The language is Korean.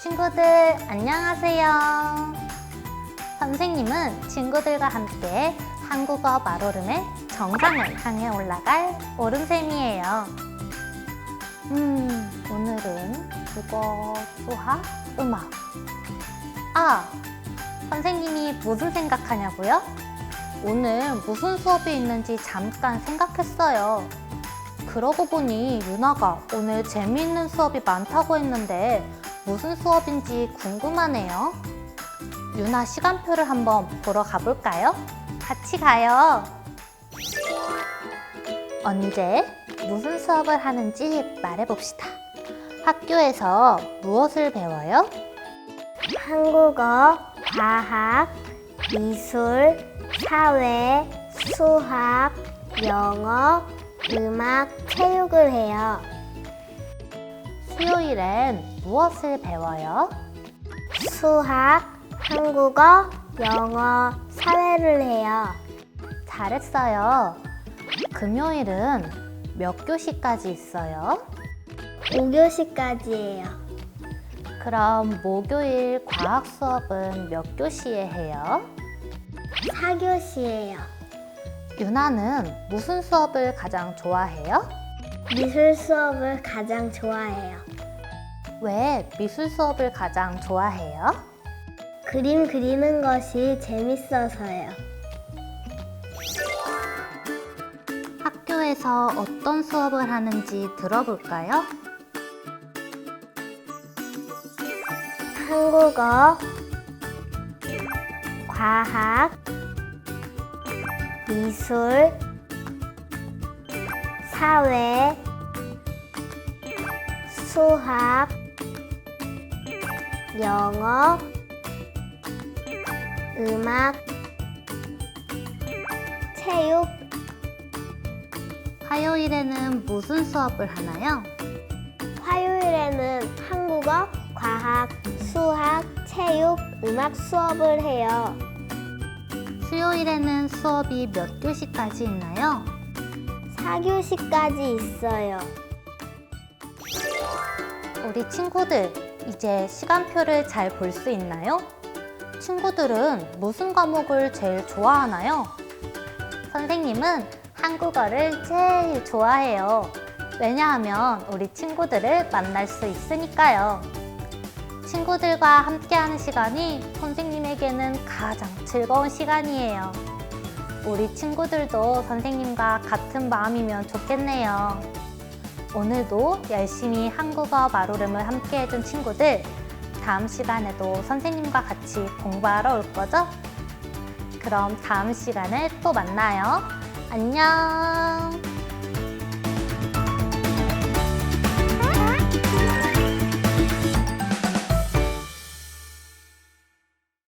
친구들 안녕하세요. 선생님은 친구들과 함께 한국어 말오름의 정상을 향해 올라갈 오름쌤이에요. 음, 오늘은 국어, 수학, 음악. 아, 선생님이 무슨 생각하냐고요? 오늘 무슨 수업이 있는지 잠깐 생각했어요. 그러고 보니 유나가 오늘 재미있는 수업이 많다고 했는데 무슨 수업인지 궁금하네요. 유나 시간표를 한번 보러 가볼까요? 같이 가요. 언제 무슨 수업을 하는지 말해봅시다. 학교에서 무엇을 배워요? 한국어, 과학, 미술, 사회, 수학, 영어, 음악, 체육을 해요. 수요일엔 무엇을 배워요? 수학, 한국어, 영어, 사회를 해요. 잘했어요. 금요일은 몇 교시까지 있어요? 5교시까지예요. 그럼 목요일 과학 수업은 몇 교시에 해요? 4교시예요. 유나는 무슨 수업을 가장 좋아해요? 미술 수업을 가장 좋아해요. 왜 미술 수업을 가장 좋아해요? 그림 그리는 것이 재밌어서요. 학교에서 어떤 수업을 하는지 들어볼까요? 한국어, 과학, 미술, 사회, 수학, 영어, 음악, 체육, 화요일에는 무슨 수업을 하나요? 화요일에는 한국어, 과학, 수학, 체육, 음악 수업을 해요. 수요일에는 수업이 몇 교시까지 있나요? 4교시까지 있어요. 우리 친구들, 이제 시간표를 잘 볼 수 있나요? 친구들은 무슨 과목을 제일 좋아하나요? 선생님은 한국어를 제일 좋아해요. 왜냐하면 우리 친구들을 만날 수 있으니까요. 친구들과 함께하는 시간이 선생님에게는 가장 즐거운 시간이에요. 우리 친구들도 선생님과 같은 마음이면 좋겠네요. 오늘도 열심히 한국어 말오름을 함께 해준 친구들, 다음 시간에도 선생님과 같이 공부하러 올 거죠? 그럼 다음 시간에 또 만나요. 안녕!